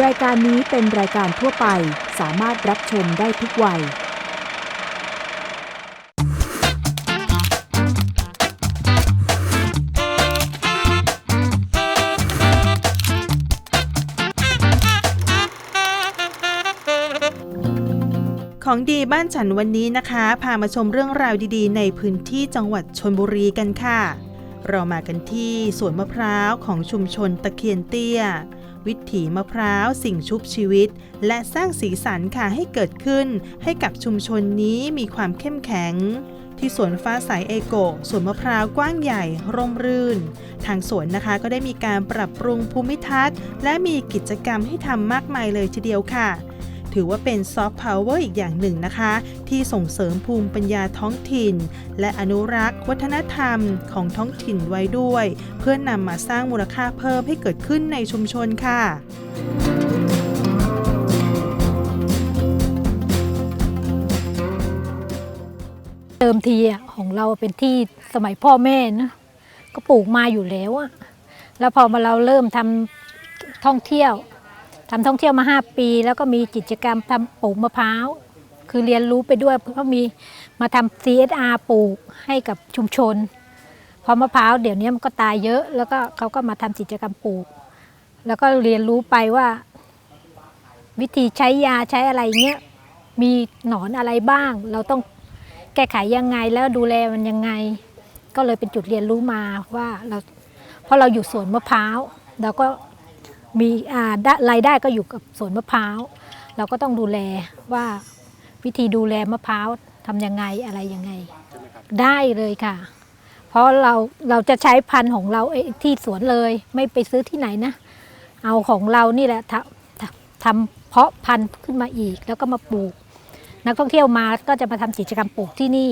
รายการนี้เป็นรายการทั่วไปสามารถรับชมได้ทุกวัย ของดีบ้านฉันวันนี้นะคะ พามาชมเรื่องราวดีๆ ในพื้นที่จังหวัดชนบุรีกันค่ะ เรามากันที่สวนมะพร้าวของชุมชนตะเคียนเตี้ย วิถีมะพร้าว สิ่งชุบชีวิต และสร้างสีสันค่ะให้เกิดขึ้น ให้กับชุมชนนี้มีความเข้มแข็ง ที่สวนฟ้าใสเอโกสวนมะพร้าวกว้างใหญ่ร่มรื่น ทางสวนนะคะก็ได้มีการปรับปรุงภูมิทัศน์ และมีกิจกรรมให้ทำมากมายเลยทีเดียวค่ะ ถือว่าเป็นซอฟต์พาวเวอร์อีกอย่างหนึ่งนะคะ ที่ส่งเสริมภูมิปัญญาท้องถิ่น และอนุรักษ์ วัฒนธรรมของท้องถิ่นไว้ด้วย เพื่อนำมาสร้างมูลค่าเพิ่มให้เกิดขึ้นในชุมชนค่ะเติมทีอะของเราเป็นที่สมัยพ่อแม่นะก็ปลูกมาอยู่แล้วอะแล้วพอมาเราเริ่มทำท่องเที่ยว ทำท่องเที่ยวมาห้าปี แล้วก็มีกิจกรรมทำปลูกมะพร้าว คือเรียนรู้ไปด้วยเพราะมีมาทำ CSR ปลูกให้กับชุมชน พอมะพร้าวเดี๋ยวนี้มันก็ตายเยอะ แล้วก็เขาก็มาทำกิจกรรมปลูก แล้วก็เรียนรู้ไปว่า วิธีใช้ยาใช้อะไรเงี้ย มีหนอนอะไรบ้าง เราต้องแก้ไขยังไงแล้วดูแลมันยังไง ก็เลยเป็นจุดเรียนรู้มาว่าเราเพราะเราอยู่สวนมะพร้าวเราก็ มีอ่าได้รายได้ก็อยู่กับสวนมะพร้าว เราก็ต้องดูแลว่าวิธีดูแลมะพร้าวทำยังไงอะไรยังไง ได้เลยค่ะ เพราะเราเราจะใช้พันธุ์ของเราเองที่สวนเลยไม่ไปซื้อที่ไหนนะ เอาของเรานี่แหละทำทำทำเพาะพันธุ์ขึ้นมาอีกแล้วก็มาปลูก นักท่องเที่ยวมาก็จะมาทำกิจกรรมปลูกที่นี่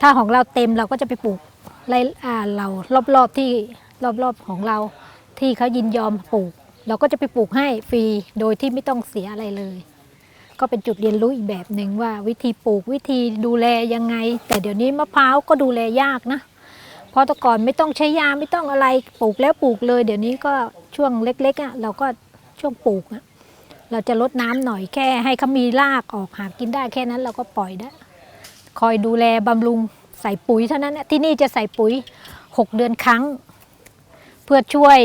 ถ้าของเราเต็มเราก็จะไปปลูกไรอ่าเรารอบๆที่รอบๆของเราที่เขายินยอมปลูก เราก็จะไปปลูกให้ฟรีโดยที่ไม่ต้องเสียอะไรเลย ก็เป็นจุดเรียนรู้อีกแบบหนึ่งว่า วิธีปลูกวิธีดูแลยังไง แต่เดี๋ยวนี้มะพร้าวก็ดูแลยากนะเพราะแต่ก่อนไม่ต้องใช้ยาไม่ต้องอะไรปลูกแล้วปลูกเลย เดี๋ยวนี้ก็ช่วงเล็กๆอะเราก็ช่วงปลูกอะเราจะลดน้ำหน่อยแค่ให้เขามีรากออกหากินได้แค่นั้นเราก็ปล่อยได้คอยดูแลบำรุงใส่ปุ๋ยเท่านั้นที่นี่จะใส่ปุ๋ย 6 เดือนครั้ง เพื่อช่วย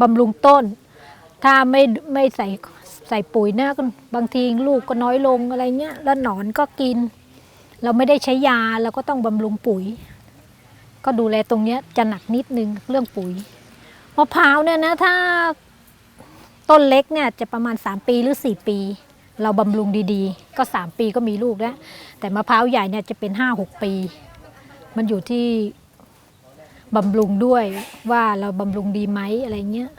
บำรุงต้น ถ้าไม่ไม่ใส่ใส่ปุ๋ยนะก็บางทีลูกก็น้อยลงอะไรเงี้ยแล้วหนอนก็กิน เราไม่ได้ใช้ยาเราก็ต้องบำรุงปุ๋ย ก็ดูแลตรงเนี้ยจะหนักนิดนึงเรื่องปุ๋ยมะพร้าวเนี่ยนะถ้าต้นเล็กเนี่ยจะประมาณ 3 ปีหรือ 4 ปี เราบำรุงดีๆ ก็ 3 ปีก็มีลูกแล้ว แต่มะพร้าวใหญ่เนี่ยจะเป็น 5-6 ปี มันอยู่ที่ บำรุงด้วยว่าเราบำรุงดีไหมอะไรเงี้ย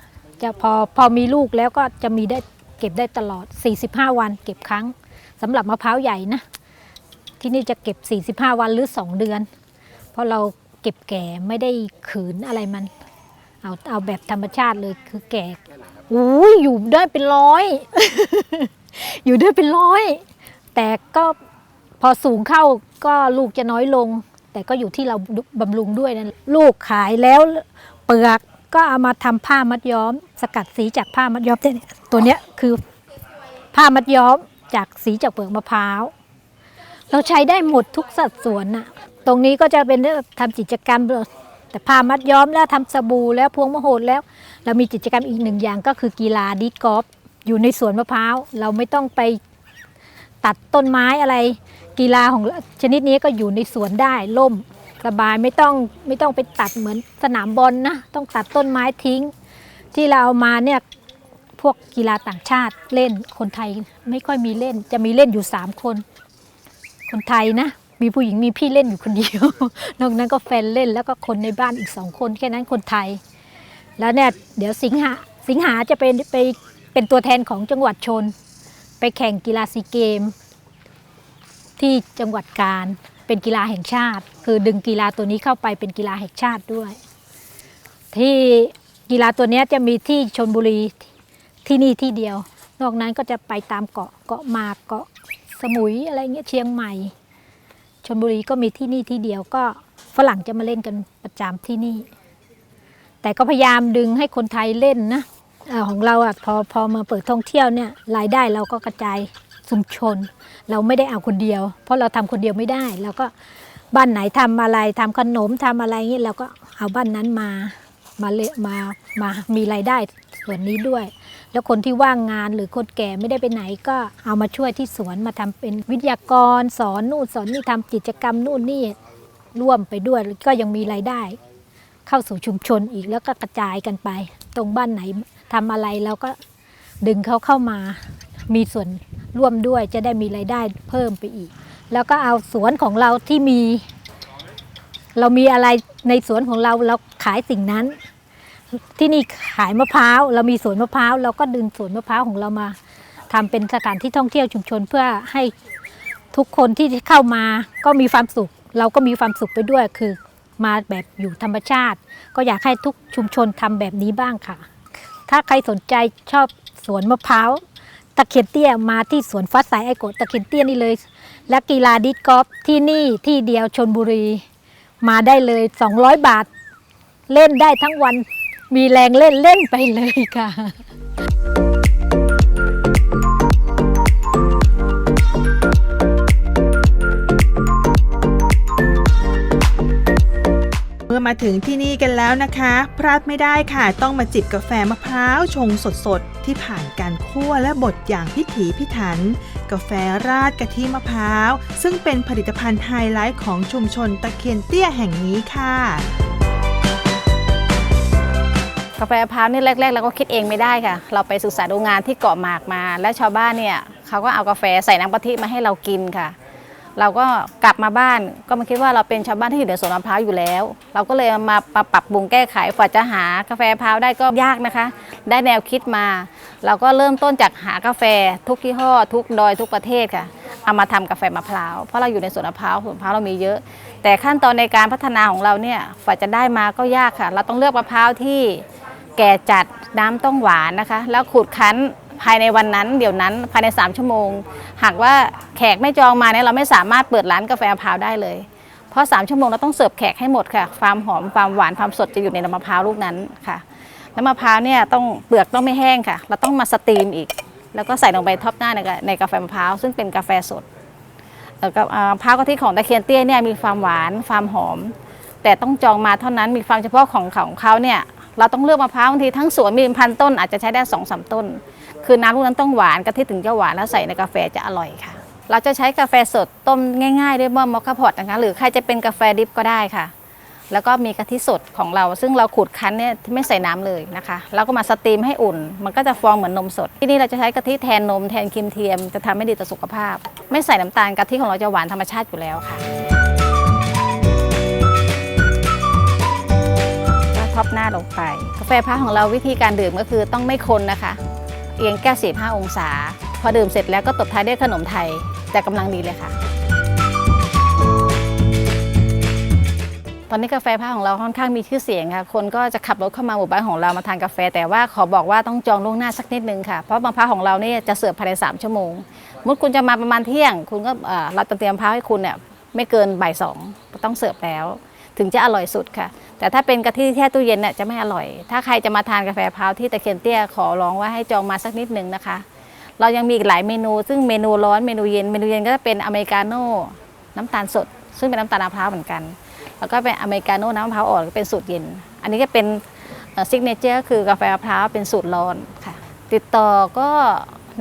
จะพอพอมีลูกแล้วก็จะมีได้เก็บได้ตลอด 45 วันเก็บครั้งสำหรับมะพร้าวใหญ่นะ ที่นี่จะเก็บ 45 วันหรือ 2 เดือน เพราะเราเก็บแก่ไม่ได้ขืนอะไรมัน เอาเอาแบบธรรมชาติเลยคือแก่อุ้ยอยู่ได้เป็นร้อย อยู่ได้เป็นร้อย แต่ก็พอสูงเข้าก็ลูกจะน้อยลง แต่ก็อยู่ที่เราบำรุงด้วยนะลูกขายแล้วเปลือกก็เอามาทำผ้ามัดย้อม สกัดสีจากผ้ามัดย้อมเนี่ยตัวเนี้ยคือผ้ามัดย้อมจากสีจากเปลือกมะพร้าว เราใช้ได้หมดทุกสัดส่วนน่ะ ตรงนี้ก็จะเป็นเรื่องทำกิจกรรม แต่ผ้ามัดย้อมแล้วทำสบู่แล้วพวงมะโหดแล้ว เรามีกิจกรรมอีกหนึ่งอย่างก็คือกีฬาดิกอล์ฟอยู่ในสวนมะพร้าว เราไม่ต้องไปตัดต้นไม้อะไร กีฬาของชนิดนี้ก็อยู่ในสวนได้ล่มสบายไม่ต้องไม่ต้องไปตัดเหมือนสนามบอลนะต้องตัดต้นไม้ทิ้ง ที่เราเอามาเนี่ยพวกกีฬาต่างชาติเล่นคนไทยไม่ค่อยมีเล่น จะมีเล่นอยู่สามคน คนไทยนะ มีผู้หญิงมีพี่เล่นอยู่คนเดียวนอกนั้นก็แฟนเล่นแล้วก็คนในบ้านอีกสองคนแค่นั้นคนไทย แล้วเนี่ยเดี๋ยวสิงหาสิงหาจะเป็นไปเป็นตัวแทนของจังหวัดชน ไปแข่งกีฬาซีเกม ที่จังหวัดกาญเป็นกีฬาแห่งชาติ คือดึงกีฬาตัวนี้เข้าไปเป็นกีฬาแห่งชาติด้วย ที่กีฬาตัวนี้จะมีที่ชนบุรีที่นี่ที่เดียว นอกนั้นก็จะไปตามเกาะเกาะมาเกาะสมุยอะไรเงี้ยเชียงใหม่ชนบุรีก็มีที่นี่ที่เดียวก็ฝรั่งจะมาเล่นกันประจำที่นี่ แต่ก็พยายามดึงให้คนไทยเล่นนะอของเราอะพอพอมาเปิดท่องเที่ยวเนี่ยรายได้เราก็กระจาย ชุมชน เราไม่ได้เอาคนเดียว เพราะเราทำคนเดียวไม่ได้เราก็บ้านไหนทำอะไรทำขนมทำอะไรเงี้ยเราก็เอาบ้านนั้นมามาเลมามามีรายได้ส่วนนี้ด้วย แล้วคนที่ว่างงานหรือคนแก่ไม่ได้ไปไหนก็เอามาช่วยที่สวนมาทำเป็นวิทยากร สอนนู่นสอนนี่ทำกิจกรรมนู่นนี่ร่วมไปด้วยก็ยังมีรายได้ เข้าสู่ชุมชนอีกแล้วก็กระจายกันไป ตรงบ้านไหนทำอะไรเราก็ดึงเขาเข้ามามีส่วน ร่วมด้วยจะได้มีรายได้เพิ่มไปอีก แล้วก็เอาสวนของเราที่มี เรามีอะไรในสวนของเราเราขายสิ่งนั้น ที่นี่ขายมะพร้าวเรามีสวนมะพร้าวเราก็ดึงสวนมะพร้าวของเรามาทำเป็นสถานที่ท่องเที่ยวชุมชนเพื่อให้ทุกคนที่เข้ามาก็มีความสุข เราก็มีความสุขไปด้วยคือมาแบบอยู่ธรรมชาติ ก็อยากให้ทุกชุมชนทำแบบนี้บ้างค่ะ ถ้าใครสนใจชอบสวนมะพร้าว ตะเคียนเตี้ยมาที่สวนฟ้าสายไอโกะตะเคียนเตี้ยนี่เลย และกีฬาดิสกอล์ฟที่นี่ที่เดียวชนบุรี มาได้เลย 200 บาท เล่นได้ทั้งวันมีแรงเล่นเล่นไปเลยค่ะ มื่อมาถึงที่นี่กันแล้วนะคะ พลาดไม่ได้ค่ะ ต้องมาจิบกาแฟมะพร้าวชงสดๆ ที่ผ่านการคั่วและบดอย่างพิถีพิถัน กาแฟราดกะทิมะพร้าว ซึ่งเป็นผลิตภัณฑ์ไฮไลท์ของชุมชนตะเคียนเตี้ยแห่งนี้ค่ะกาแฟมะพร้าวนี่แรกๆเราก็คิดเองไม่ได้ค่ะ เราไปศึกษาดูงานที่เกาะหมากมา และชาวบ้านเนี่ยเขาก็เอากาแฟใส่น้ำกะทิมาให้เรากินค่ะ เราก็กลับมาบ้านก็มาคิดว่าเราเป็นชาวบ้านที่อยู่ในสวนมะพร้าวอยู่แล้ว เราก็เลยมาปรับปรับปรุงแก้ไขฝ่าจะหากาแฟมะพร้าวได้ก็ยากนะคะ ได้แนวคิดมา เราก็เริ่มต้นจากหากาแฟทุกยี่ห้อ ทุกดอยทุกประเทศค่ะเอามาทำกาแฟมะพร้าวเพราะเราอยู่ในสวนมะพร้าวสวนมะพร้าวเรามีเยอะ แต่ขั้นตอนในการพัฒนาของเราเนี่ยฝ่าจะได้มาก็ยากค่ะ เราต้องเลือกมะพร้าวที่แก่จัดน้ำต้องหวานนะคะ แล้วขูดคั้น ภายในวันนั้น เดี๋ยวนั้นภายใน 3 ชั่วโมง หากว่าแขกไม่จองมาเนี่ยเราไม่สามารถเปิดร้านกาแฟมะพร้าวได้เลย เพราะ 3 ชั่วโมงเราต้องเสิร์ฟแขกให้หมดค่ะความหอมความหวานความสดจะอยู่ในน้ำมะพร้าวลูกนั้นค่ะน้ำมะพร้าวเนี่ยต้องเปลือกต้องไม่แห้งค่ะ เราต้องมาสตรีมอีก แล้วก็ใส่ลงไปท็อปหน้าในกาในกาแฟมะพร้าวซึ่งเป็นกาแฟสดกับมะพร้าวกะทิของตะเคียนเตี้ยเนี่ยมีความหวานความหอม แต่ต้องจองมาเท่านั้นมีความเฉพาะของของเขาเนี่ย เราต้องเลือกมะพร้าวบางทีทั้งสวนมีเป็นพันต้นอาจจะใช้ได้สองสามต้น คือน้ำลูกนั้นต้องหวานกะทิถึงจะหวานแล้วใส่ในกาแฟจะอร่อยค่ะ เราจะใช้กาแฟสดต้มง่ายๆ ด้วยหม้อมอคคาพอตนะคะหรือใครจะเป็นกาแฟดิบก็ได้ค่ะ แล้วก็มีกะทิสดของเรา ซึ่งเราขูดคั้นเนี่ยไม่ใส่น้ำเลยนะคะแล้วก็มาสตรีมให้อุ่น มันก็จะฟองเหมือนนมสด ที่นี่เราจะใช้กะทิแทนนมแทนครีมเทียมจะทำให้ดีต่อสุขภาพ ไม่ใส่น้ำตาลกะทิของเราจะหวานธรรมชาติอยู่แล้วค่ะ ท็อปหน้าลงไป กาแฟพาของเราวิธีการดื่มก็คือต้องไม่คนนะคะ เอียงแก้ว45 องศา พอดื่มเสร็จแล้วก็ตบท้ายด้วยขนมไทย แต่กำลังดีเลยค่ะ ตอนนี้กาแฟพาของเราค่อนข้างมีชื่อเสียงค่ะ คนก็จะขับรถเข้ามาหมู่บ้านของเรามาทานกาแฟ แต่ว่าขอบอกว่าต้องจองล่วงหน้าสักนิดนึงค่ะ เพราะมะพร้าวของเราเนี่ยจะเสิร์ฟภายใน3ชั่วโมง มุดคุณจะมาประมาณเที่ยง คุณก็เราจะเตรียมมะพร้าวให้คุณเนี่ยไม่เกินบ่ายสองต้องเสิร์ฟแล้ว ถึงจะอร่อยสุดค่ะ แต่ถ้าเป็นกะทิแช่ตู้เย็นเนี่ยจะไม่อร่อย ถ้าใครจะมาทานกาแฟพร้าวที่ตะเคียนเตี้ยขอร้องว่าให้จองมาสักนิดหนึ่งนะคะ เรายังมีอีกหลายเมนู ซึ่งเมนูร้อนเมนูเย็นเมนูเย็นก็จะเป็นอเมริกาโน่น้ำตาลสด ซึ่งเป็นน้ำตาลมะพร้าวเหมือนกัน แล้วก็เป็นอเมริกาโน่น้ำมะพร้าวอ่อนเป็นสูตรเย็น อันนี้ก็เป็นซิกเนเจอร์คือกาแฟมะพร้าวเป็นสูตรร้อนค่ะ ติดต่อก็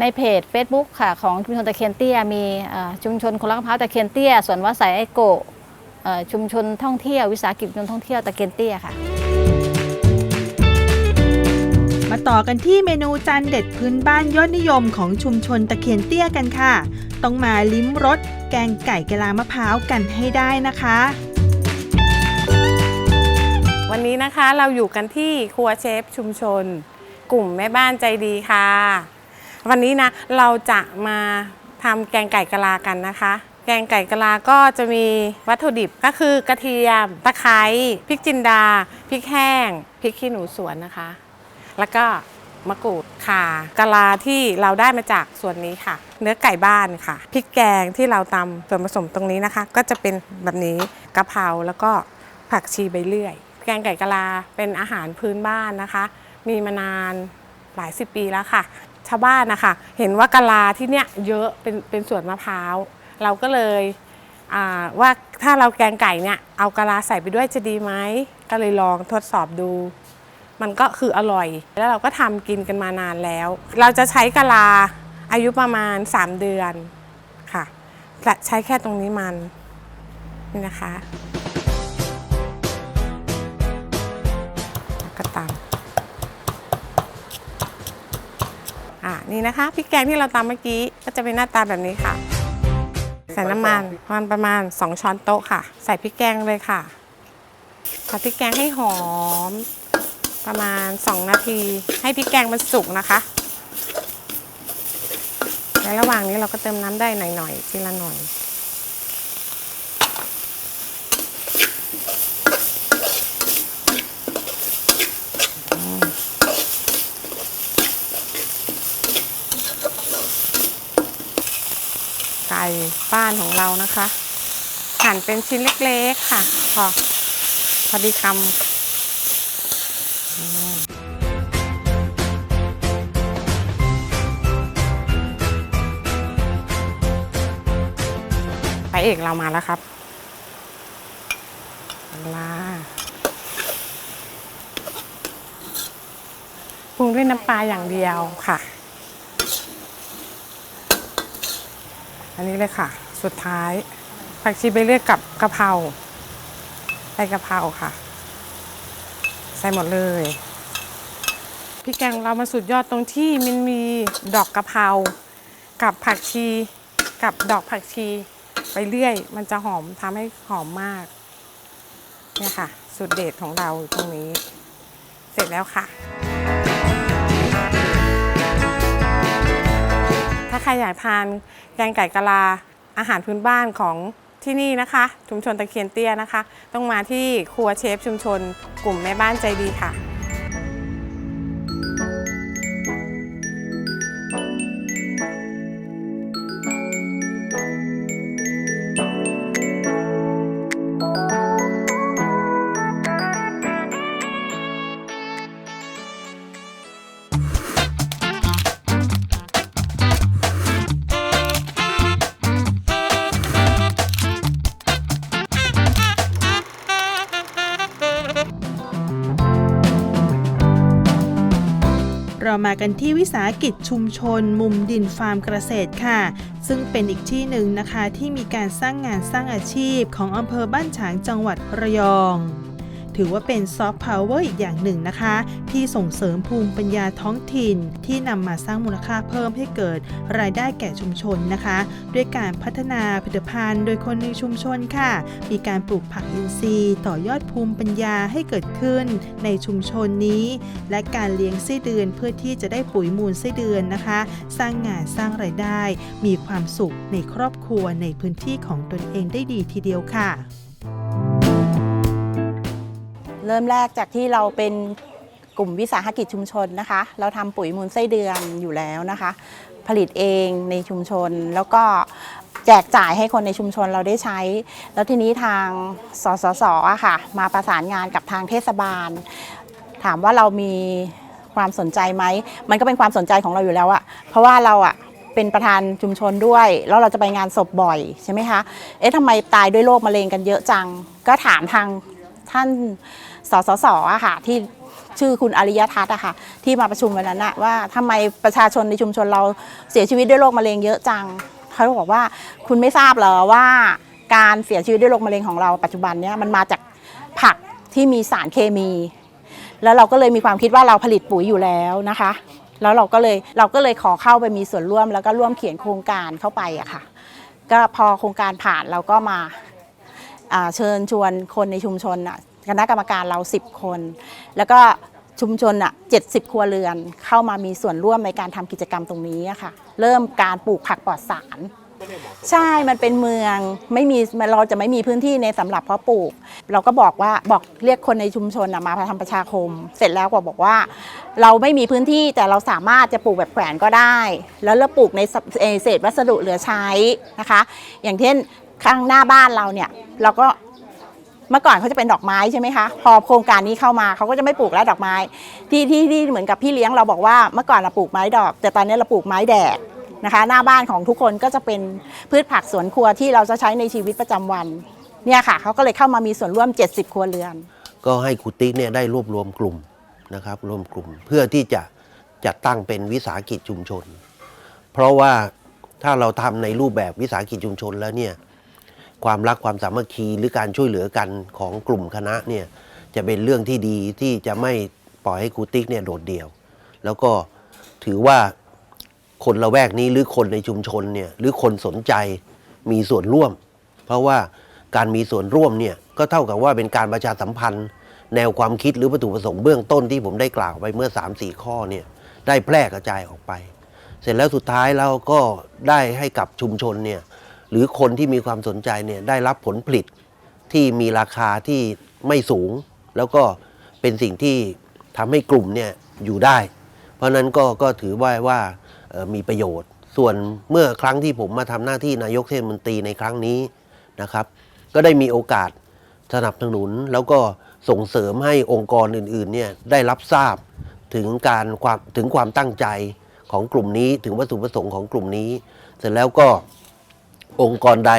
ในเพจ Facebook ค่ะ ของชุมชนตะเคียนเตี้ยมีชุมชนคนรักมะพร้าวตะเคียนเตี้ยสวนวัดสายไอโก ชุมชนท่องเที่ยววิสาหกิจชุมชนท่องเที่ยวตะเคียนเตี้ยค่ะ มาต่อกันที่เมนูจานเด็ดพื้นบ้านยอดนิยมของชุมชนตะเคียนเตี้ยกันค่ะ ต้องมาลิ้มรสแกงไก่กะลามะพร้าวกันให้ได้นะคะ วันนี้นะคะเราอยู่กันที่ครัวเชฟชุมชน กลุ่มแม่บ้านใจดีค่ะ วันนี้นะเราจะมาทำแกงไก่กะลากันนะคะ แกงไก่กะลาก็จะมีวัตถุดิบก็คือกระเทียม ตะไคร้พริกจินดา พริกแห้ง พริกขี้หนูสวนนะคะ แล้วก็มะกรูดข่ากะลาที่เราได้มาจากส่วนนี้ค่ะ เนื้อไก่บ้านค่ะ พริกแกงที่เราตำส่วนผสมตรงนี้นะคะ ก็จะเป็นแบบนี้กะเพราแล้วก็ผักชีใบเลื่อย แกงไก่กะลาเป็นอาหารพื้นบ้านนะคะ มีมานานหลายสิบปีแล้วค่ะ ชาวบ้านนะคะ เห็นว่ากะลาที่เนี่ยเยอะเป็นเป็นสวนมะพร้าว เราก็เลยว่าถ้าเราแกงไก่เนี่ยเอากะลาใส่ไปด้วยจะดีไหมก็เลยลองทดสอบดู มันก็คืออร่อย แล้วเราก็ทำกินกันมานานแล้ว เราจะใช้กะลาอายุประมาณ 3 เดือนค่ะและใช้แค่ตรงนี้มันนี่นะคะก็ตำอะนี่นะคะพริกแกงที่เราตำเมื่อกี้ก็จะเป็นหน้าตาแบบนี้ค่ะ ใส่น้ำมันประมาณประมาณ 2 ช้อนโต๊ะค่ะ ใส่พริกแกงเลยค่ะผัดพริกแกงให้หอม ประมาณ 2 นาที ให้พริกแกงมันสุกนะคะในระหว่างนี้เราก็เติมน้ำได้หน่อยๆทีละหน่อย ไก่ บ้านของเรานะคะ หั่นเป็นชิ้นเล็กๆค่ะ พอพอดีคำพระเอกเรามาแล้วครับลาปรุงด้วยน้ำปลาอย่างเดียวค่ะ อันนี้เลยค่ะ สุดท้าย ผักชีใบเลือดกับกะเพราใบกะเพราค่ะ ใส่หมดเลยพริกแกงเรามาสุดยอดตรงที่มันมีดอกกะเพรากับผักชีกับดอกผักชีไปเรื่อย มันจะหอมทำให้หอมมากเนี่ยค่ะสูตรเด็ดของเราตรงนี้ เสร็จแล้วค่ะ ถ้าใครอยากทานแกงไก่กะลา อาหารพื้นบ้านของที่นี่นะคะ ชุมชนตะเคียนเตี้ยนะคะ ต้องมาที่ครัวเชฟชุมชน กลุ่มแม่บ้านใจดีค่ะ เรามากันที่วิสาหกิจชุมชน มุมดินฟาร์มเกษตรค่ะ ซึ่งเป็นอีกที่หนึ่งนะคะที่มีการสร้างงานสร้างอาชีพของอำเภอบ้านฉางจังหวัดระยอง ถือว่าเป็นซอฟต์พาวเวอร์อีกอย่างหนึ่งนะคะ ที่ส่งเสริมภูมิปัญญาท้องถิ่น ที่นำมาสร้างมูลค่าเพิ่มให้เกิดรายได้แก่ชุมชนนะคะ ด้วยการพัฒนาผลิตภัณฑ์โดยคนในชุมชนค่ะ มีการปลูกผักอินทรีย์ ต่อยอดภูมิปัญญาให้เกิดขึ้นในชุมชนนี้ และการเลี้ยงไส้เดือนเพื่อที่จะได้ปุ๋ยมูลไส้เดือนนะคะ สร้างงานสร้างไรายได้ มีความสุขในครอบครัวในพื้นที่ของตนเองได้ดีทีเดียวค่ะ เริ่มแรกจากที่เราเป็นกลุ่มวิสาหกิจชุมชนนะคะ เราทำปุ๋ยมูลไส้เดือนอยู่แล้วนะคะ ผลิตเองในชุมชนแล้วก็แจกจ่ายให้คนในชุมชนเราได้ใช้ แล้วทีนี้ทางสสสอะค่ะ มาประสานงานกับทางเทศบาล ถามว่าเรามีความสนใจไหม มันก็เป็นความสนใจของเราอยู่แล้วอะเพราะว่าเราอะเป็นประธานชุมชนด้วย แล้วเราจะไปงานศพบ่อยใช่ไหมคะ เอ๊ะทำไมตายด้วยโรคมะเร็งกันเยอะจัง ก็ถามทางท่าน สสสอะค่ะที่ชื่อคุณอริยทัศน์อะค่ะที่มาประชุมวันนั้นอะว่าทำไมประชาชนในชุมชนเราเสียชีวิตด้วยโรคมะเร็งเยอะจังเขาบอกว่าคุณไม่ทราบเหรอว่าการเสียชีวิตด้วยโรคมะเร็งของเราปัจจุบันเนี้ยมันมาจากผักที่มีสารเคมี แล้วเราก็เลยมีความคิดว่าเราผลิตปุ๋ยอยู่แล้วนะคะ แล้วเราก็เลยเราก็เลยขอเข้าไปมีส่วนร่วม แล้วก็ร่วมเขียนโครงการเข้าไปอะค่ะ ก็พอโครงการผ่านเราก็มาเชิญชวนคนในชุมชนน่ะ คณะกรรมการเรา 10 คน แล้วก็ชุมชนอะ70 ครัวเรือนเข้ามามีส่วนร่วมในการทำกิจกรรมตรงนี้ค่ะ เริ่มการปลูกผักปลอดสารใช่ มันเป็นเมืองไม่มีเราจะไม่มีพื้นที่ในสำหรับเพาะปลูก เราก็บอกว่าบอกเรียกคนในชุมชนมาทำประชาคม เสร็จแล้วก็บอกว่า เราไม่มีพื้นที่แต่เราสามารถจะปลูกแบบแขวนก็ได้ แล้วเราปลูกในเศษวัสดุเหลือใช้นะคะ อย่างเช่นข้างหน้าบ้านเราเนี่ยเราก็ เมื่อก่อนเขาจะเป็นดอกไม้ใช่ไหมคะพอโครงการนี้เข้ามาเขาก็จะไม่ปลูกแล้วดอกไม้ ที่ที่ที่เหมือนกับพี่เลี้ยงเราบอกว่าเมื่อก่อนเราปลูกไม้ดอก แต่ตอนนี้เราปลูกไม้แดดนะคะ หน้าบ้านของทุกคนก็จะเป็นพืชผักสวนครัวที่เราจะใช้ในชีวิตประจำวันเนี่ยค่ะเขาก็เลยเข้ามามีส่วนร่วม 70 ครัวเรือน ก็ให้ครูติ๊กเนี่ยได้รวบรวมกลุ่มนะครับรวมกลุ่มเพื่อที่จะจัดตั้งเป็นวิสาหกิจชุมชน เพราะว่าถ้าเราทำในรูปแบบวิสาหกิจชุมชนแล้วเนี่ย ความรักความสามัคคีหรือการช่วยเหลือกันของกลุ่มคณะเนี่ยจะเป็นเรื่องที่ดีที่จะไม่ปล่อยให้ครูติ๊กเนี่ยโดดเดี่ยว แล้วก็ถือว่าคนละแวกนี้หรือคนในชุมชนเนี่ยหรือคนสนใจมีส่วนร่วม เพราะว่าการมีส่วนร่วมเนี่ยก็เท่ากับว่าเป็นการประชาสัมพันธ์ แนวความคิดหรือวัตถุประสงค์เบื้องต้นที่ผมได้กล่าวไปเมื่อ 3-4 ข้อเนี่ยได้แพร่กระจายออกไป เสร็จแล้วสุดท้ายเราก็ได้ให้กับชุมชนเนี่ย หรือคนที่มีความสนใจเนี่ยได้รับผลผลิตที่มีราคาที่ไม่สูง แล้วก็เป็นสิ่งที่ทำให้กลุ่มเนี่ยอยู่ได้ เพราะฉะนั้นก็ก็ถือว่าว่ามีประโยชน์ ส่วนเมื่อครั้งที่ผมมาทำหน้าที่นายกเทศมนตรีในครั้งนี้นะครับ ก็ได้มีโอกาสสนับสนุนแล้วก็ส่งเสริมให้องค์กรอื่นๆเนี่ยได้รับทราบถึงการความถึงความตั้งใจของกลุ่มนี้ถึงวัตถุประสงค์ของกลุ่มนี้ เสร็จแล้วก็ องค์กรใด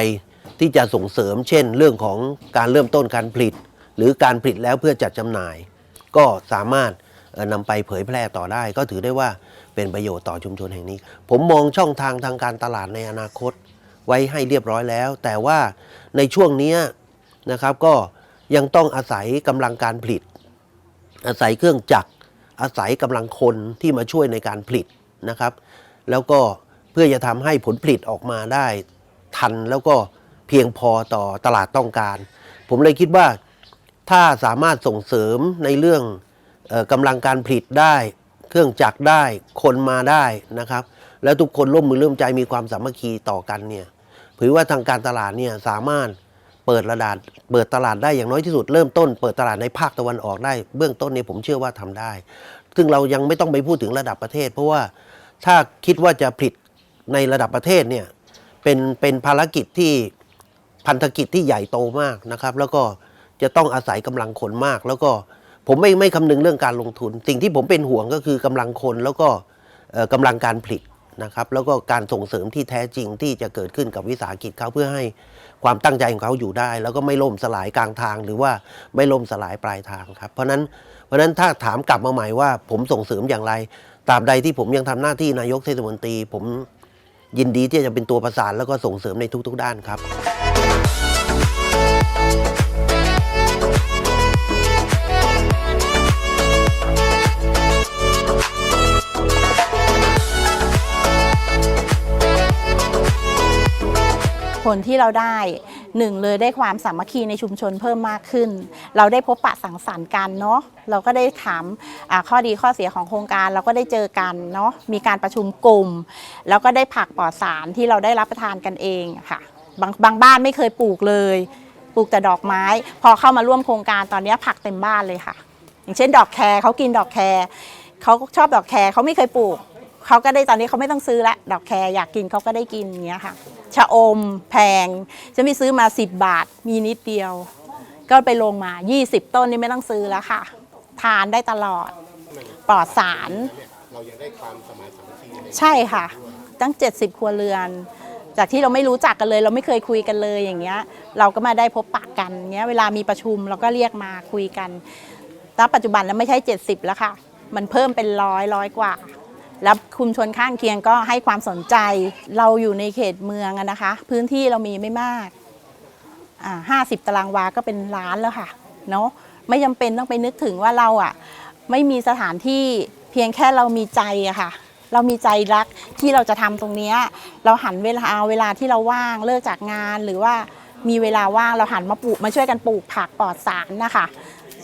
ที่จะส่งเสริมเช่น เรื่องของการเริ่มต้นการผลิต หรือการผลิตแล้วเพื่อจัดจำหน่าย ก็สามารถนำไปเผยแพร่ต่อได้ ก็ถือได้ว่าเป็นประโยชน์ต่อชุมชนแห่งนี้ ผมมองช่องทางทางการตลาดในอนาคต ไว้ให้เรียบร้อยแล้ว แต่ว่าในช่วงนี้นะครับก็ยังต้องอาศัยกำลังการผลิต อาศัยเครื่องจักร อาศัยกำลังคนที่มาช่วยในการผลิตนะครับ แล้วก็เพื่อจะทำให้ผลผลิตออกมาได้ ทันแล้วก็เพียงพอต่อตลาดต้องการ ผมเลยคิดว่าถ้าสามารถส่งเสริมในเรื่องออกำลังการผลิตได้ เครื่องจักรได้คนมาได้นะครับ แล้วทุกคนร่วมมือร่วมใจมีความสามัคคีต่อกันเนี่ยถือว่าทางการตลาดเนี่ยสามารถเปิดระดาษเปิดตลาดได้อย่างน้อยที่สุดเริ่มต้น เปิดตลาดในภาคตะวันออกได้ เบื้องต้นเนี่ยผมเชื่อว่าทำได้ ซึ่งเรายังไม่ต้องไปพูดถึงระดับประเทศ เพราะว่าถ้าคิดว่าจะผลิตในระดับประเทศเนี่ย เป็นเป็นภารกิจที่พันธกิจที่ใหญ่โตมากนะครับ แล้วก็จะต้องอาศัยกำลังคนมาก แล้วก็ผมไม่ไม่คำนึงเรื่องการลงทุน สิ่งที่ผมเป็นห่วงก็คือกำลังคนแล้วก็เอ่อกำลังการผลิตนะครับ แล้วก็การส่งเสริมที่แท้จริงที่จะเกิดขึ้นกับวิสาหกิจเขาเพื่อให้ความตั้งใจของเขาอยู่ได้ แล้วก็ไม่ล่มสลายกลางทาง หรือว่าไม่ล่มสลายปลายทางครับ เพราะนั้นเพราะนั้นถ้าถามกลับมาใหม่ว่า ผมส่งเสริมอย่างไรตราบใดที่ผมยังทำหน้าที่นายกเทศมนตรีผม ยินดีที่จะเป็นตัวประสานแล้วก็ส่งเสริมในทุก ๆ ด้านครับผลที่เราได้ หนึ่งเลยได้ความสามัคคีในชุมชนเพิ่มมากขึ้น เราได้พบปะสังสรรค์กันเนาะเราก็ได้ถามข้อดีข้อเสียของโครงการเราก็ได้เจอกันเนาะมีการประชุมกลุ่ม แล้วก็ได้ผักปลอดสารที่เราได้รับประทานกันเองค่ะบางบางบ้านไม่เคยปลูกเลย ปลูกแต่ดอกไม้ พอเข้ามาร่วมโครงการตอนนี้ผักเต็มบ้านเลยค่ะ อย่างเช่น ดอกแครเขากินดอกแครเขาชอบดอกแครเขาไม่เคยปลูก เขาก็ได้ตอนนี้เขาไม่ต้องซื้อละดอกแครอยากกินเขาก็ได้กินอย่างเงี้ยค่ะชะอมแพงจะไม่ซื้อมา 10 บาท มีนิดเดียว ก็ไปลงมา 20 ต้นนี่ไม่ต้องซื้อแล้วค่ะ ทานได้ตลอดปลอดสารใช่ค่ะ ตั้ง 70 ครัวเรือน จากที่เราไม่รู้จักกันเลย เราไม่เคยคุยกันเลยอย่างเงี้ย เราก็มาได้พบปะกันเงี้ยเวลามีประชุมเราก็เรียกมาคุยกันแตปัจจุบันแล้วไม่ใช่ 70 แล้วค่ะ มันเพิ่มเป็นร้อยร้อยกว่า แล้วคุมชนข้างเคียงก็ให้ความสนใจ เราอยู่ในเขตเมืองนะคะ พื้นที่เรามีไม่มากอ่าห้าสิบตารางวาก็เป็นล้านแล้วค่ะเนาะไม่จำเป็นต้องไปนึกถึงว่าเราอะไม่มีสถานที่เพียงแค่เรามีใจอะค่ะ เรามีใจรักที่เราจะทำตรงนี้เราหันเวลาเวลาที่เราว่างเลิกจากงานหรือว่ามีเวลาว่างเราหันมาปลูกมาช่วยกันปลูกผักปลอดสารนะคะ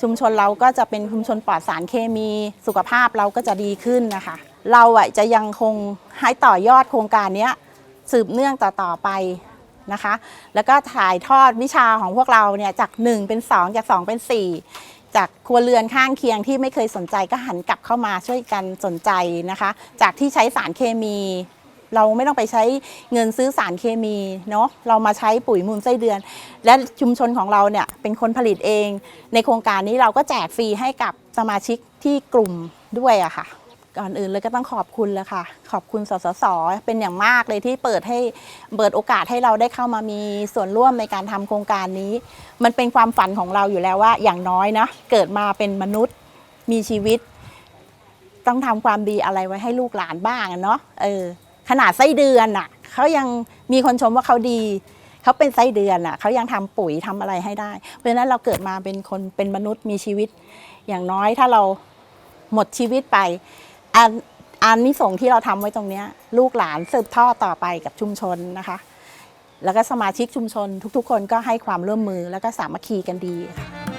ชุมชนเราก็จะเป็นชุมชนปลอดสารเคมีสุขภาพเราก็จะดีขึ้นนะคะ เราอะจะยังคงให้ต่อยอดโครงการนี้สืบเนื่องต่อๆไปนะคะ แล้วก็ถ่ายทอดวิชาของพวกเราเนี่ยจาก 1 เป็น 2 จาก 2 เป็น 4 จากครัวเรือนข้างเคียงที่ไม่เคยสนใจก็หันกลับเข้ามาช่วยกันสนใจนะคะ จากที่ใช้สารเคมี เราไม่ต้องไปใช้เงินซื้อสารเคมีเนาะเรามาใช้ปุ๋ยมูลไส้เดือน และชุมชนของเราเนี่ยเป็นคนผลิตเอง ในโครงการนี้เราก็แจกฟรีให้กับสมาชิกที่กลุ่มด้วยอะค่ะ ก่อนอื่นเลยก็ต้องขอบคุณเลยค่ะ ขอบคุณสสส เป็นอย่างมากเลยที่เปิดให้เปิดโอกาสให้เราได้เข้ามามีส่วนร่วมในการทำโครงการนี้ มันเป็นความฝันของเราอยู่แล้วว่า อย่างน้อยนะเกิดมาเป็นมนุษย์มีชีวิต ต้องทำความดีอะไรไว้ให้ลูกหลานบ้างเนาะเออขนาดไส้เดือนอะเขายังมีคนชมว่าเขาดีเขาเป็นไส้เดือนอะเขายังทำปุ๋ยทำอะไรให้ได้ เพราะฉะนั้นเราเกิดมาเป็นคนเป็นมนุษย์มีชีวิต อย่างน้อยถ้าเราหมดชีวิตไป อันอันนี้ส่งที่เราทำไว้ตรงนี้ลูกหลานสืบทอดต่อไปกับชุมชนนะคะ แล้วก็สมาชิกชุมชนทุกๆ คนก็ให้ความร่วมมือแล้วก็สามัคคีกันดีค่ะ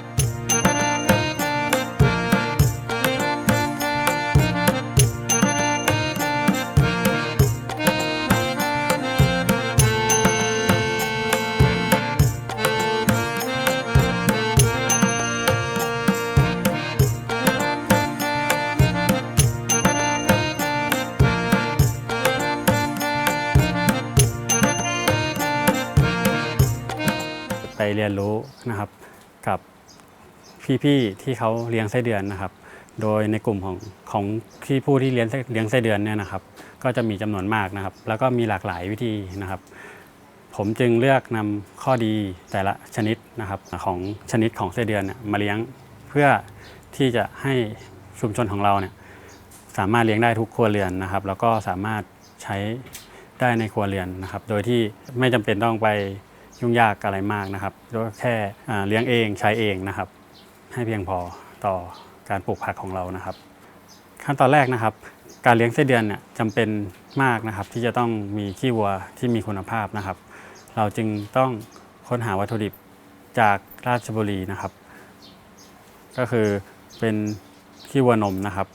เรียนรู้นะครับ กับพี่ๆที่เขาเลี้ยงไส้เดือนนะครับ โดยในกลุ่มของของที่ผู้ที่เลี้ยงเลี้ยงไส้เดือนเนี่ยนะครับ ก็จะมีจำนวนมากนะครับ แล้วก็มีหลากหลายวิธีนะครับ ผมจึงเลือกนำข้อดีแต่ละชนิดนะครับของชนิดของไส้เดือนมาเลี้ยงเพื่อที่จะให้ชุมชนของเราเนี่ยสามารถเลี้ยงได้ทุกครัวเรือนนะครับ แล้วก็สามารถใช้ได้ในครัวเรือนนะครับ โดยที่ไม่จำเป็นต้องไป ยุ่งยากอะไรมากนะครับก็แค่เลี้ยงเองใช้เองนะครับ ให้เพียงพอต่อการปลูกผักของเรานะครับ ขั้นตอนแรกนะครับ การเลี้ยงไส้เดือนเนี่ยจำเป็นมากนะครับ ที่จะต้องมีขี้วัวที่มีคุณภาพนะครับ เราจึงต้องค้นหาวัตถุดิบจากราชบุรีนะครับ ก็คือเป็นขี้วัวนมนะครับ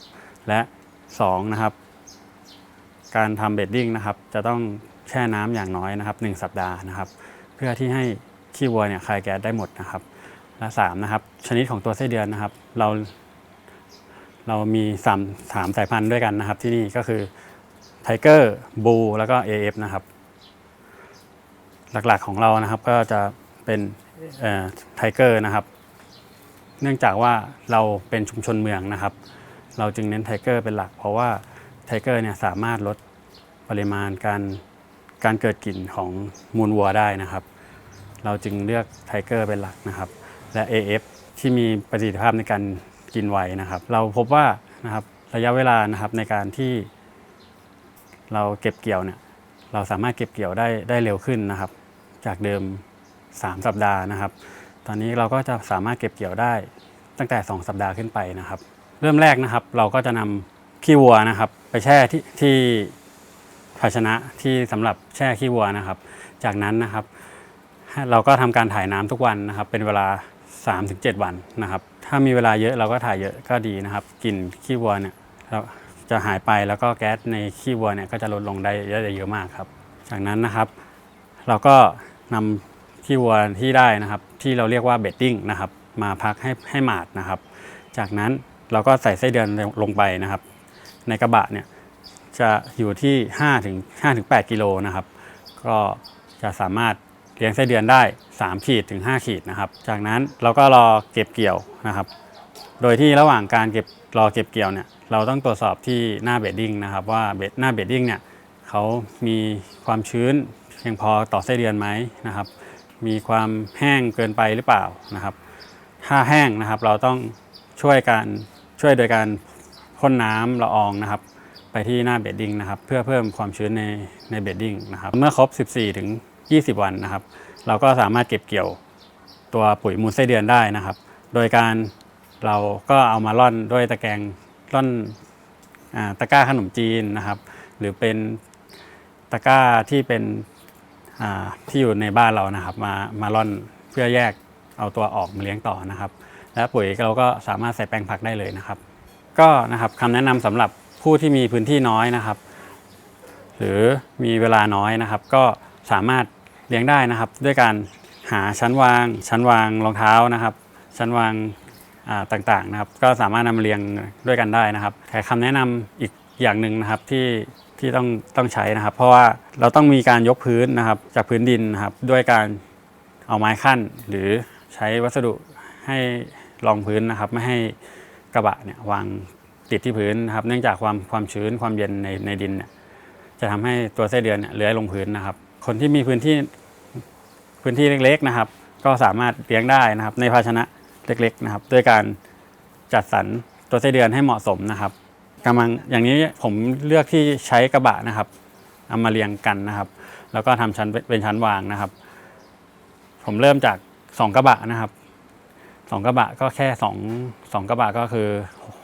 และสองนะครับการทำเบดดิ้งนะครับ จะต้องแช่น้ำอย่างน้อยนะครับหนึ่งสัปดาห์นะครับ เพื่อที่ให้ขี้วัวเนี่ยคายแก๊สได้หมดนะครับ และสามนะครับชนิดของตัวไส้เดือนนะครับ เราเรามีสามสามสายพันธุ์ด้วยกันนะครับ ที่นี่ก็คือไทเกอร์บูแล้วก็ AF นะครับ หลักๆของเรานะครับก็จะเป็นไทเกอร์นะครับ เนื่องจากว่าเราเป็นชุมชนเมืองนะครับ เราจึงเน้นไทเกอร์เป็นหลัก เพราะว่าไทเกอร์เนี่ยสามารถลดปริมาณการ การเกิดกลิ่นของมูลวัวได้นะครับ เราจึงเลือกไทเกอร์เป็นหลักนะครับ และ AF ที่มีประสิทธิภาพในการกินไวนะครับ เราพบว่านะครับระยะเวลานะครับในการที่เราเก็บเกี่ยวเนี่ยเราสามารถเก็บเกี่ยวได้ได้เร็วขึ้นนะครับ จากเดิม 3 สัปดาห์นะครับ ตอนนี้เราก็จะสามารถเก็บเกี่ยวได้ตั้งแต่ 2 สัปดาห์ขึ้นไปนะครับ เริ่มแรกนะครับ เราก็จะนำขี้วัวนะครับ ไปแช่ที่ที่ ภาชนะที่สำหรับแช่ขี้วัวนะครับ จากนั้นนะครับ เราก็ทำการถ่ายน้ำทุกวันนะครับ เป็นเวลา 3-7 วันนะครับ ถ้ามีเวลาเยอะเราก็ถ่ายเยอะก็ดีนะครับกลิ่นขี้วัวเนี่ยจะหายไปแล้วก็แก๊สในขี้วัวเนี่ยก็จะลดลงได้เยอะเยอะมากครับ จากนั้นนะครับ เราก็นำขี้วัวที่ได้นะครับ ที่เราเรียกว่าเบดดิ้งนะครับ มาพักให้ให้หมาดนะครับ จากนั้นเราก็ใส่ไส้เดือนลงไปนะครับ ในกระบะเนี่ย จะอยู่ที่5ถึง5ถึง8กิโลนะครับ ก็จะสามารถเลี้ยงไส้เดือนได้ 3 ขีดถึง 5 ขีดนะครับ จากนั้นเราก็รอเก็บเกี่ยวนะครับ โดยที่ระหว่างการเก็บรอเก็บเกี่ยวเนี่ยเราต้องตรวจสอบที่หน้าเบดดิ้งนะครับ ว่าเบดหน้าเบดดิ้งเนี่ยเขามีความชื้นเพียงพอต่อไส้เดือนไหมนะครับ มีความแห้งเกินไปหรือเปล่านะครับ ถ้าแห้งนะครับเราต้องช่วยการช่วยโดยการพ่นน้ำละอองนะครับ ไปที่หน้าเบดดิ้งนะครับ เพื่อเพิ่มความชื้นในในเบดดิ้งนะครับ เมื่อครบ 14 ถึง 20 วันนะครับ เราก็สามารถเก็บเกี่ยวตัวปุ๋ยมูลไส้เดือนได้นะครับ โดยการเราก็เอามาร่อนด้วยตะแกรงร่อนอตะกร้าขนมจีนนะครับ หรือเป็นตะกร้าที่เป็นที่อยู่ในบ้านเรานะครับ มามาร่อนเพื่อแยกเอาตัวออกมาเลี้ยงต่อนะครับ และปุ๋ยเราก็สามารถใส่แปลงผักได้เลยนะครับ ก็นะครับคำแนะนำสำหรับ ผู้ที่มีพื้นที่น้อยนะครับ หรือมีเวลาน้อยนะครับ ก็สามารถเลี้ยงได้นะครับ ด้วยการหาชั้นวาง ชั้นวางรองเท้านะครับ ชั้นวางาต่างๆนะครับ ก็สามารถนำมาเรียงด้วยกันได้นะครับแต่คำแนะนำอีกอย่างหนึ่งนะครับที่ที่ต้องต้องใช้นะครับ เพราะว่าเราต้องมีการยกพื้นนะครับ จากพื้นดินนะครับ ด้วยการเอาไม้ขั้น หรือใช้วัสดุให้รองพื้นนะครับ ไม่ให้กระบะเนี่ยวาง ติดที่พื้นนะครับ เนื่องจากความความชื้นความเย็นในในดินเนี่ยจะทำให้ตัวไส้เดือนเนี่ยเลื้อยลงพื้นนะครับ คนที่มีพื้นที่พื้นที่เล็กๆนะครับ ก็สามารถเลี้ยงได้นะครับ ในภาชนะเล็กๆนะครับ ด้วยการจัดสรรตัวไส้เดือนให้เหมาะสมนะครับกำลังอย่างนี้ผมเลือกที่ใช้กระบะนะครับเอามาเรียงกันนะครับ แล้วก็ทำชั้นเป็นชั้นวางนะครับ ผมเริ่มจากสองกระบะนะครับสองกระบะก็แค่สองสองกระบะก็คือ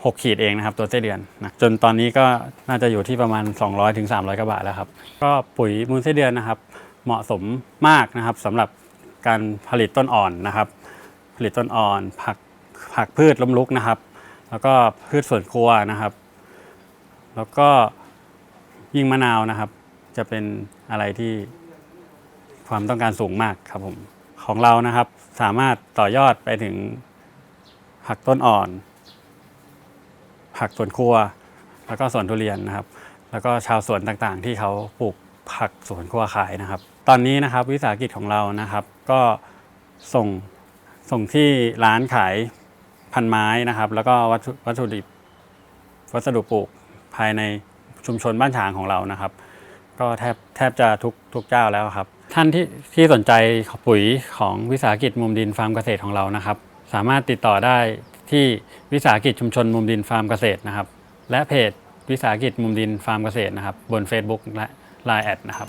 หกขีดเองนะครับตัวไส้เดือนนะจนตอนนี้ก็น่าจะอยู่ที่ประมาณ 200-300ถึง300กระบะแล้วครับ ก็ปุ๋ยมูลไส้เดือนนะครับ เหมาะสมมากนะครับสำหรับการผลิตต้นอ่อนนะครับ ผลิตต้นอ่อน ผักผักพืชล้มลุกนะครับ แล้วก็พืชสวนครัวนะครับ แล้วก็ยิ่งมะนาวนะครับ จะเป็นอะไรที่ความต้องการสูงมากครับผมของเรานะครับสามารถต่อยอดไปถึงผักต้นอ่อน ผักสวนครัว แล้วก็สวนทุเรียนนะครับ แล้วก็ชาวสวนต่างๆ ที่เขาปลูกผักสวนครัวขายนะครับ ตอนนี้นะครับวิสาหกิจของเรานะครับ ก็ส่งส่งที่ร้านขายพันไม้นะครับ แล้วก็วัตถุวัตถุดิบวัสดุปลูกภายในชุมชนบ้านฉางของเรานะครับ ก็แทบแทบจะทุกทุกเจ้าแล้วครับ ท่านที่ที่สนใจปุ๋ยของวิสาหกิจมุมดินฟาร์มเกษตรของเรานะครับ สามารถติดต่อได้ ที่วิสาหกิจชุมชนมุมดินฟาร์มเกษตรนะครับ และเพจวิสาหกิจมุมดินฟาร์มเกษตรนะครับ บน Facebook และ Line แอดนะครับ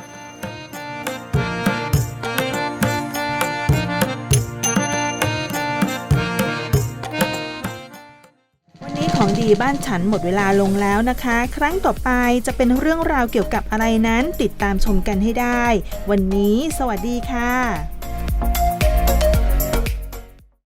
วันนี้ของดีบ้านฉันหมดเวลาลงแล้วนะคะ ครั้งต่อไปจะเป็นเรื่องราวเกี่ยวกับอะไรนั้นติดตามชมกันให้ได้ วันนี้สวัสดีค่ะ